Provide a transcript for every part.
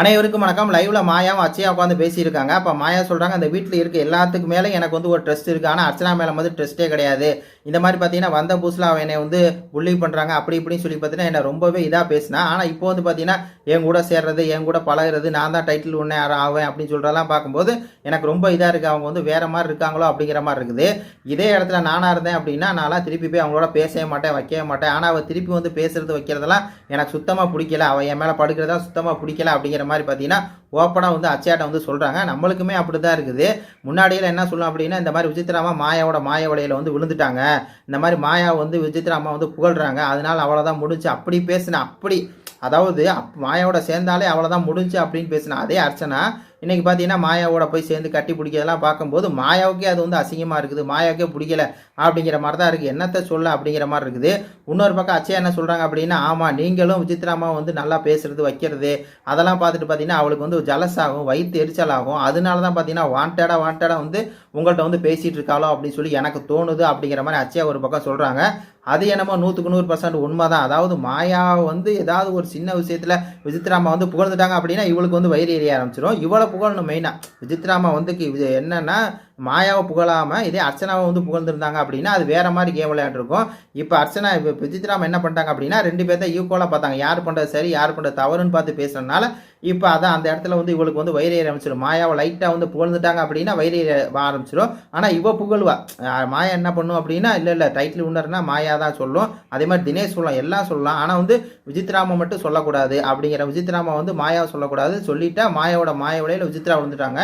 அனைவருக்கும் வணக்கம். லைவ்ல மாயாவும் அச்சையா உட்காந்து பேசியிருக்காங்க. அப்போ மாயா சொல்றாங்க அந்த வீட்டில் இருக்க எல்லாத்துக்கு மேலே எனக்கு வந்து ஒரு ட்ரெஸ்ட் இருக்கு. ஆனால் அர்ச்சனா மேலே வந்து ட்ரெஸ்ட்டே கிடையாது. இந்த மாதிரி பார்த்தீங்கன்னா வந்த புதுசில் அவன் என்னை வந்து புள்ளி பண்ணுறாங்க அப்படி இப்படின்னு சொல்லி பார்த்தீங்கன்னா என்னை ரொம்பவே இதாக பேசினா. ஆனால் இப்போ வந்து பார்த்தீங்கன்னா என் கூட சேர்றது என் கூட பழகுறது நான் தான் டைட்டில் ஒன்றே ஆவேன் அப்படின்னு சொல்கிறதெல்லாம் பார்க்கும்போது எனக்கு ரொம்ப இதாக இருக்குது அவங்க வந்து வேற மாதிரி இருக்காங்களோ அப்படிங்கிற மாதிரி இருக்குது. இதே இடத்துல நானாக இருந்தேன் அப்படின்னா நான்லாம் திருப்பி போய் அவங்களோட பேசவே மாட்டேன் வைக்கவே மாட்டேன். ஆனால் அவள் திருப்பி வந்து பேசுறது வைக்கிறதெல்லாம் எனக்கு சுத்தமாக பிடிக்கல. அவள் என் மேலே படுக்கிறதா சுத்தமாக பிடிக்கல அப்படிங்கிற மாதிரி பார்த்தீங்கன்னா ஓப்பனாக வந்து அச்சையாட்டை வந்து சொல்கிறாங்க நம்மளுக்குமே அப்படி தான் இருக்குது. முன்னாடியில் என்ன சொல்லணும் அப்படின்னா இந்த மாதிரி விசித்திராமா மாயாவோட மாய வலையில் வந்து விழுந்துட்டாங்க. இந்த மாதிரி மாயா வந்து விசித்திராமா வந்து புகழ்கிறாங்க அதனால் அவ்வளோதான் முடிஞ்சு அப்படி பேசினேன் அப்படி அதாவது அப் மாயாவோட சேர்ந்தாலே அவ்வளோதான் முடிஞ்சு அப்படின்னு பேசின அதே அர்ச்சனா இன்றைக்கி பார்த்தீங்கன்னா மாயாவோட போய் சேர்ந்து கட்டி பிடிக்கிறதெல்லாம் பார்க்கும்போது மாயாவுக்கே அது வந்து அசிங்கமாக இருக்குது. மாயாவுக்கே பிடிக்கல அப்படிங்கிற மாதிரி தான் இருக்குது என்னத்தை சொல்ல அப்படிங்கிற மாதிரி இருக்குது. இன்னொரு பக்கம் அச்சயா என்ன சொல்கிறாங்க அப்படின்னா ஆமாம் நீங்களும் விசித்ராமா வந்து நல்லா பேசுறது வைக்கிறது அதெல்லாம் பார்த்துட்டு பார்த்தீங்கன்னா அவளுக்கு வந்து ஜலஸ் ஆகும் வயிற்று எரிச்சல் ஆகும். அதனால தான் பார்த்தீங்கன்னா வாண்டடாக வாண்டடாக வந்து உங்கள்கிட்ட வந்து பேசிகிட்டு இருக்காளோ அப்படின்னு சொல்லி எனக்கு தோணுது அப்படிங்கிற மாதிரி அச்சயா ஒரு பக்கம் சொல்கிறாங்க அது என்னமோ நூற்றுக்கு நூறு பர்சன்ட் உண்மை தான் அதாவது மாயா வந்து ஏதாவது ஒரு சின்ன விஷயத்தில் விசித்ராமா வந்து புகழ்ந்துட்டாங்க அப்படின்னா இவளுக்கு வந்து வயிறு எரிய ஆரம்பிச்சிடும் இவளை புகழணும் மெயினாக விசித்ராமா வந்து இது என்னன்னா மாயாவை புகழாமல் இதே அர்ச்சனாவை வந்து புகழ்ந்துருந்தாங்க அப்படின்னா அது வேறு மாதிரி கேம் விளையாட்டுருக்கும் இப்போ அர்ச்சனா இப்போ பிஜித்ராம் என்ன பண்ணிட்டாங்க அப்படின்னா ரெண்டு பேர்த்த ஈக்குவலாக பார்த்தாங்க. யார் பண்ணுறது சரி யார் பண்ணுறது தவறுன்னு பார்த்து பேசுகிறனால இப்போ அதான் அந்த இடத்துல வந்து இவளுக்கு வந்து வயிறு ஏற ஆரம்பிச்சிடும். மாயாவை லைட்டாக வந்து புகழ்ந்துட்டாங்க அப்படின்னா வயிறு ஏற ஆரம்பிச்சிடும். ஆனால் இவ புகழ்வா. மாயா என்ன பண்ணும் அப்படின்னா இல்லை இல்லை டைட்டில் உன்னர்னா மாயா தான் சொல்லும். அதே மாதிரி தினேஷ் சொல்லலாம் எல்லாம் சொல்லலாம். ஆனால் வந்து விசித்ராமா மட்டும் சொல்லக்கூடாது. அப்படிங்கிற விசித்ராமா வந்து மாயாவை சொல்லக்கூடாது சொல்லிட்டா மாயாவோட மாய விலையில் விஜித்ரா விழுந்துட்டாங்க.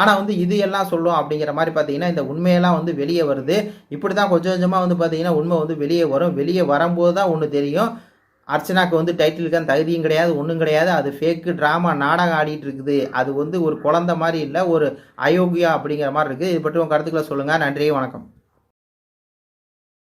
ஆனால் வந்து இது எல்லாம் சொல்லும் அப்படிங்கிற மாதிரி பார்த்தீங்கன்னா இந்த உண்மையெல்லாம் வந்து வெளியே வருது. இப்படி தான் கொஞ்சம் கொஞ்சமாக வந்து பார்த்தீங்கன்னா உண்மை வந்து வெளியே வரும். வெளியே வரும்போது தான் ஒன்று தெரியும். அர்ச்சனாக்கு வந்து டைட்டிலுக்கான தகுதியும் கிடையாது ஒன்றும் கிடையாது. அது ஃபேக்கு ட்ராமா நாடகம் ஆடிட்டு இருக்குது. அது வந்து ஒரு குழந்த மாதிரி இல்லை ஒரு அயோக்கியா அப்படிங்கிற மாதிரி இருக்குது இது பற்றி உங்கள் கருத்துக்களை சொல்லுங்கள் நன்றி வணக்கம்.